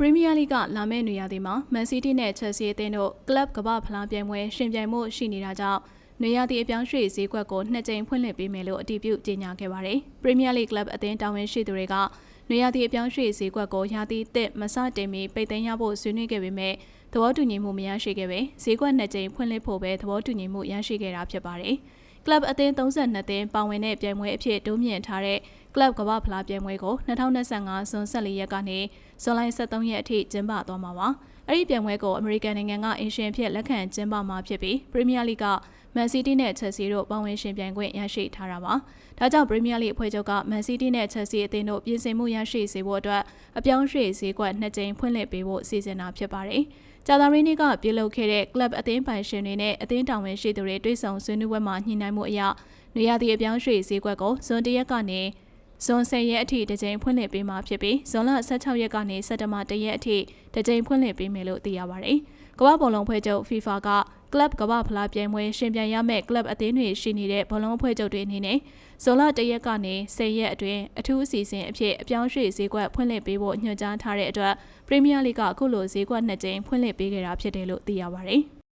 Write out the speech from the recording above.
ပရီးမီးယားလိဂ်ကလာမယ့်နေရာဒီမှာမန်စီးတီးနဲ့ချက်စီအသင်းတို့ကလပ်ကမ္ဘာဖလားပြိုင်ပွဲရှင်ပြိုင်မှုရှိနေတာကြောင့်နေရာဒီအပြောင်းရွှေ့ဈေးကွက်ကိုနှစ်ကြိမ်ဖွင့်လှစ်ပေးမယ်လို့အတည်ပြုကြေညာခဲ့ပါတယ်။ပရီးမီးယားလိဂ်ကလပ်အသင်းတာဝန်ရှိသူတွေကနေရာဒီအပြောင်းရွှေ့ဈေးကွက်ကိုရာသီတစ်မစတင်မီပိတ်သိမ်းရဖို့ဆွေးနွေးခဲ့ပေမဲ့သဘောတူညီမှုမရရှိခဲ့ပဲဈေးကွက်နှစ်ကြိမ်ဖွင့်လှစ်ဖို့ပဲသဘောတူညီမှုရရှိခဲ့တာဖြစ်ပါတယ်။ ကလပ်အသင်း32သင်းပါဝင်တဲ့ပြိုင်ပွဲအဖြစ်တိုးမြင့်ထားတဲ့ကလပ်ကမ္ဘာဖလားပြိုင်ပွဲကို2025ဇွန်14ရက်ကနေဇွန်လ23ရက်အထိကျင်းပသွားမှာပါ။အဲ့ဒီပြိုင်ပွဲကိုအမေရိကန်နိုင်ငံကအင်ရှင်ဖြစ်လက်ခံကျင်းပမှာဖြစ်ပြီးပရီးမီးယားလိဂ်က မန်စီးတီးနဲ့ချက်စီတို့ပါဝင်ရှင်ပြိုင်ခွင့်ရရှိထားတာပါ။ဒါကြောင့်ပရီးမီးယားလိအဖွဲ့ချုပ်ကမန်စီးတီးနဲ့ချက်စီအသင်းတို့ပြင်ဆင်မှုရရှိစေဖို့အတွက်အပြောင်းရွှေ့ဈေးကွက်နှစ်ကြိမ်ဖွင့်လှစ်ပေးဖို့စီစဉ်တာဖြစ်ပါတယ်။ကြာသပတေးနေ့ကပြုလုပ်ခဲ့တဲ့ကလပ်အသင်းပိုင်ရှင်တွေနဲ့အသင်းတာဝန်ရှိသူတွေတွေ့ဆုံဆွေးနွေးပွဲမှာညှိနှိုင်းမှုအရနေရာသည့်အပြောင်းရွှေ့ဈေးကွက်ကိုဇွန်တရက်ကနေဇွန်10ရက်အထိတစ်ကြိမ်ဖွင့်လှစ်ပေးမှာဖြစ်ပြီးဇွန်လ16ရက်ကနေစက်တဘာ1ရက်အထိတစ်ကြိမ်ဖွင့်လှစ်ပေးမယ်လို့သိရပါတယ်။ကမ္ဘာဘောလုံးဖွဲ့ချုပ် FIFA က ကလပ်ကမ္ဘာဖလားပြိုင်ပွဲရှင်ပြိုင်ရမယ့်ကလပ်အသင်းတွေရှိနေတဲ့ဘောလုံးဖွဲ့ချုပ်တွေအနေနဲ့ဇွန်လ1ရက်ကနေ10ရက်အတွင်းအထူးအစီအစဉ်အဖြစ်အပြောင်းရွှေ့ဈေးကွက်ဖွင့်လှစ်ပေးဖို့ညွှန်ကြားထားတဲ့အတွက်ပရီးမီးယားလိဂ်ကအခုလိုဈေးကွက်နှစ်ကြိမ်ဖွင့်လှစ်ပေးခဲ့တာဖြစ်တယ်လို့သိရပါတယ်။